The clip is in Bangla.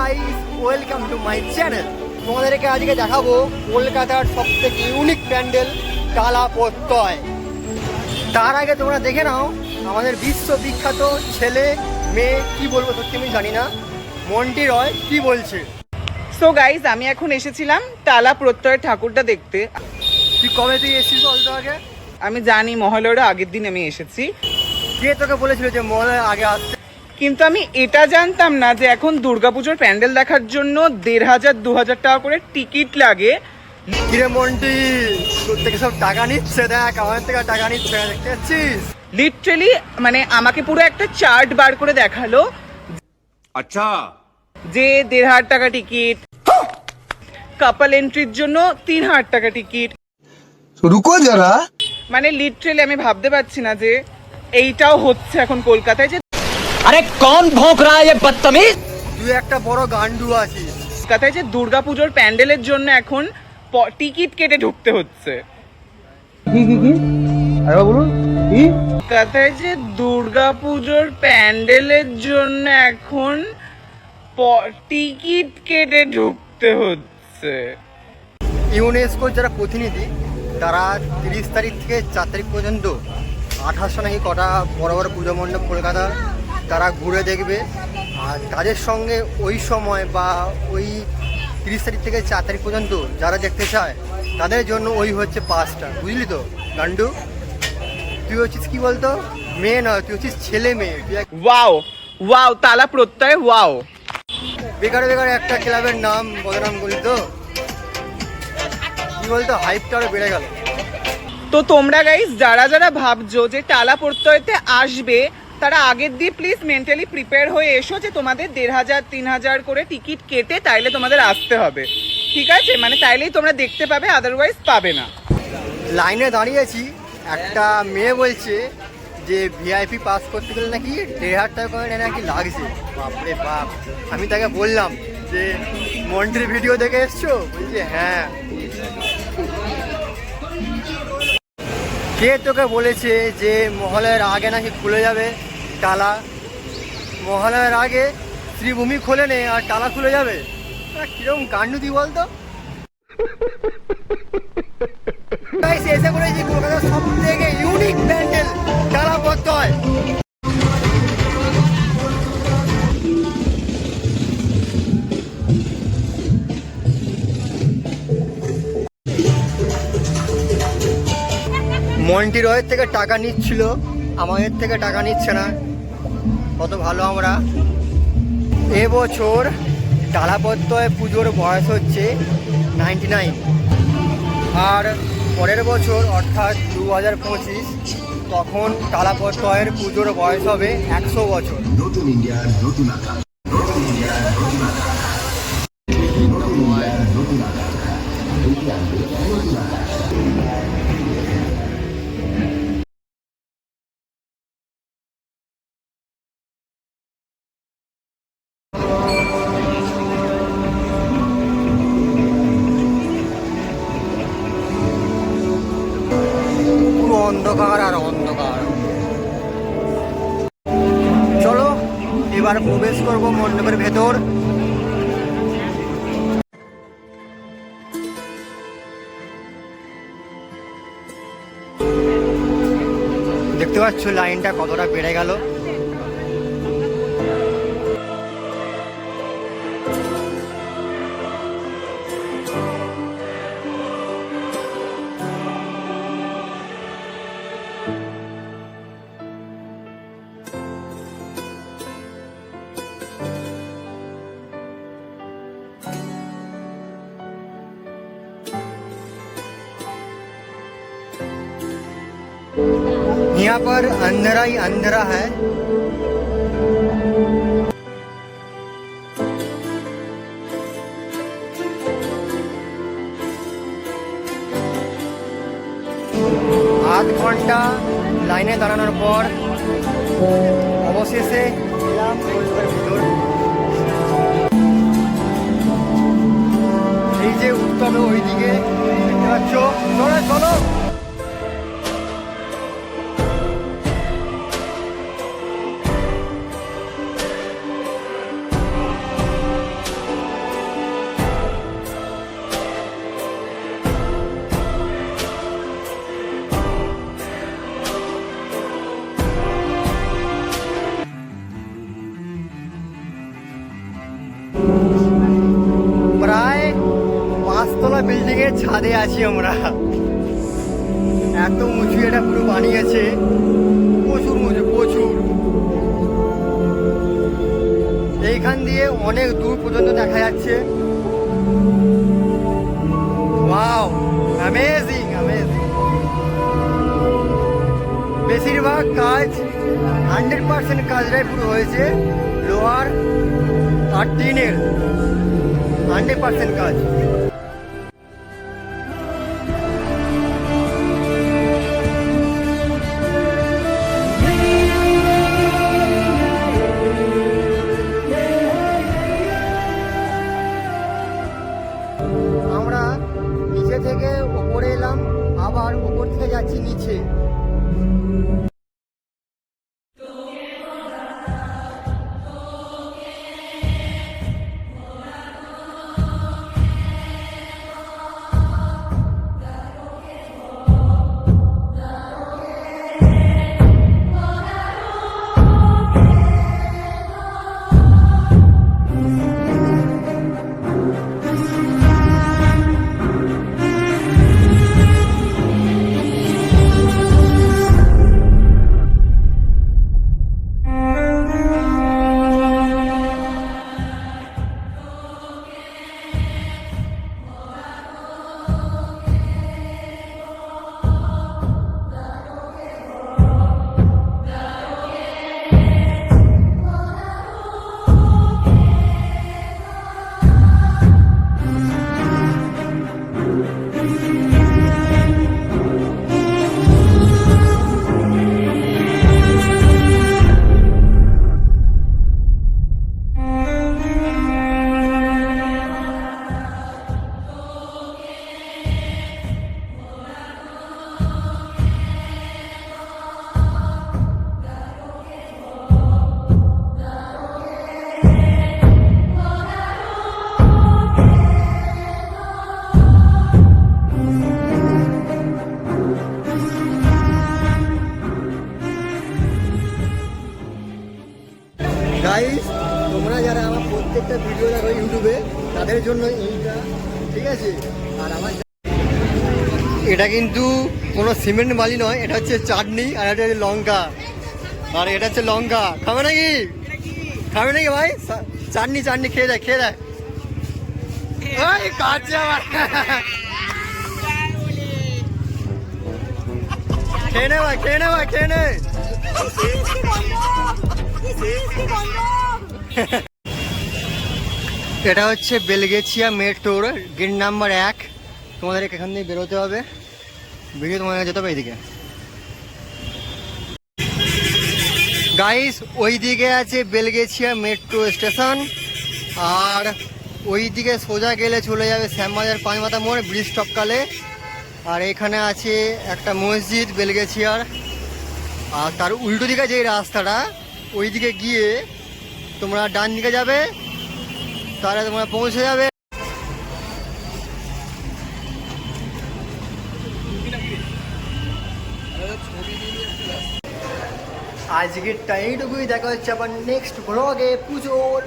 Guys welcome to my channel তোমাদেরকে আজকে দেখাবো কলকাতার সব থেকে ইউনিক প্যান্ডেল টালা প্রত্যয়। তার আগে তোমরা দেখে নাও আমাদের বিশ্ব বিখ্যাত ছেলে মেয়ে কি বলব সত্যি আমি জানি না মন্টি রয় কি বলছে? সো গাইস আমি এখন এসেছিলাম তালা প্রত্যয় ঠাকুরটা দেখতে। তুই কবে তুই এসেছিস বলতো আগে? আমি জানি মহালয়ার আগের দিন আমি এসেছি। কে তোকে বলেছিল যে মহলের আগে আসতে? কিন্তু আমি এটা জানতাম না যে এখন দুর্গাপুজোর প্যান্ডেল দেখার জন্য দেড় হাজার দু হাজার টাকা করে টিকিট লাগে। কিরেমন্টি থেকে সব টাকা নিচ্ছে দেখ আমার থেকে টাকা নিচ্ছে দেখতে মানে আমাকে পুরো একটা চার্ট বার করে দেখাল। আচ্ছা। যে দেড় হাজার টাকা টিকিট কাপাল এন্ট্রির জন্য তিন হাজার টাকা টিকিট। রুকো যারা। মানে লিটারেলি আমি ভাবতে পারছি না যে এইটাও হচ্ছে এখন কলকাতায় যে আরে কোন ভোঁক রা এ বদতমিজ? তুই একটা বড় গান্ডু আছিস। কথাই যে দুর্গা পূজোর প্যান্ডেলের জন্য এখন টিকিট কেটে ঢুকতে হচ্ছে। কি কি কি? আরে বলুন। কি? কথায় যে দুর্গাপুজোর প্যান্ডেলের জন্য এখন টিকিট কেটে ঢুকতে হচ্ছে। ইউনেস্কো যারা প্রতিনিধি তারা তিরিশ তারিখ থেকে চার তারিখ পর্যন্ত আঠাশ নাকি কটা বড় বড় পুজো মণ্ডপ কলকাতা তারা ঘুরে দেখবে। আর তাদের সঙ্গে ওই সময় বা ওই তিরিশ তারিখ থেকে চার তারিখ পর্যন্ত যারা দেখতে চায় তাদের জন্য ওই হচ্ছে পাঁচটা। বুঝলি তো গান্ডু? তুই হচ্ছিস কি বলতো? মেয়ে নয় তুই হচ্ছিস ছেলে মেয়ে। ওয়াও ওয়াও তালা প্রত্যয় ওয়াও বেকার বেকার একটা ক্লাবের নাম বদনাম করলি তো। কি বলতো হাইপটা আরও বেড়ে গেল। তো তোমরা গাইস যারা যারা ভাবছ যে টালা প্রত্যয়তে আসবে তারা আগের দিয়ে প্লিজ মেন্টালি প্রিপেয়ার হয়ে এসো যে তোমাদের দেড় হাজার, তিন হাজার করে টিকিট কেটে তাইলে তোমাদের আসতে হবে। ঠিক আছে? মানে তাইলেই তোমরা দেখতে পাবে আদারওয়াইজ পাবে না। লাইনে দাঁড়িয়েছি, একটা মেয়ে বলছে যে ভিআইপি পাস করতে গেলে নাকি দেড় হাজার টাকা করে নাকি লাগছে। বাপরে বাপ, আমি তাকে বললাম যে মন্ট্রির ভিডিও দেখে এসছো? বলছে হ্যাঁ। কে তোকে বলেছে যে মহলের আগে নাকি খুলে যাবে? টালা মহালয়ের আগে শ্রীভূমি খোলে নে আর টালা খুলে যাবে। কীরকম কাণ্ড তুই বলতো এসে পড়েছি কলকাতার সব থেকে ইউনিক প্যান্ডেল টালা করতে হয়। মন্টি রয়ের থেকে টাকা নিচ্ছিল, আমাদের থেকে টাকা নিচ্ছে না। কত ভালো আমরা। এবছর ডালাপত্তয় পুজোর বয়স হচ্ছে নাইনটি নাইন আর পরের বছর, অর্থাৎ দু হাজার পঁচিশ, তখন টালাপত্তয়ের পুজোর বয়স হবে একশো বছর। নতুন ইন্ডিয়ার নতুন নতুন নতুন এবার প্রবেশ করব মণ্ডপের ভেতর। দেখতে পাচ্ছ লাইনটা কতটা বেড়ে গেল। यहाँ पर अंधेरा ही अंधेरा है আধ ঘন্টা লাইনে দাঁড়ানোর পর অবশেষে এলাম মণ্ডপের ভিতর এই যে উত্তমে ওইদিকে দেখতে পাচ্ছ চলো চলো ছাদে আছি আমরা। এত উঁচু এটা পুরো বানিয়েছে। প্রচুর উঁচু, প্রচুর। এইখান দিয়ে অনেক দূর পর্যন্ত দেখা যাচ্ছে। ওয়াও অ্যামেজিং অ্যামেজিং বেশিরভাগ কাজ হান্ড্রেড পার্সেন্ট কাজটাই পুরো হয়েছে। লোহার আর টিনের হান্ড্রেড পার্সেন্ট কাজ। গাইস তোমরা যারা আমার প্রত্যেকটা ভিডিও দেখো ইউটিউবে, তাদের জন্য ঠিক আছে? আর আমার এটা কিন্তু কোনো সিমেন্ট বালি নয়, এটা হচ্ছে চাটনি আর এটা হচ্ছে লঙ্কা। আর এটা হচ্ছে লঙ্কা। খাবে নাকি? খাবে নাকি ভাই? চাটনি চাটনি, খেয়ে দেয় খেয়ে দেয় খেয়ে নে ভাই, খেয়ে নে ভাই, খেয়ে নে। এটা হচ্ছে বেলগেছিয়া মেট্রোর গেট নাম্বার এক। তোমাদের এখান থেকে বেরোতে হবে। বেরিয়ে তোমাদের যেতে হবে এইদিকে। গাইস ওই দিকে আছে বেলগেছিয়া মেট্রো স্টেশন। আর ওই দিকে সোজা গেলে চলে যাবে শ্যামবাজার পাঁচমাথা মোড়, ব্রিজ টপকালে। আর এখানে আছে একটা মসজিদ বেলগেছিয়ার। আর তার উল্টো দিকে যে রাস্তাটা ওই দিকে গিয়ে তোমরা ডান দিকে যাবে, তাহলে তোমরা পৌঁছে যাবে। আজকের টাইমটুকুই, দেখা হচ্ছে আবার নেক্সট ব্লগে পুজোর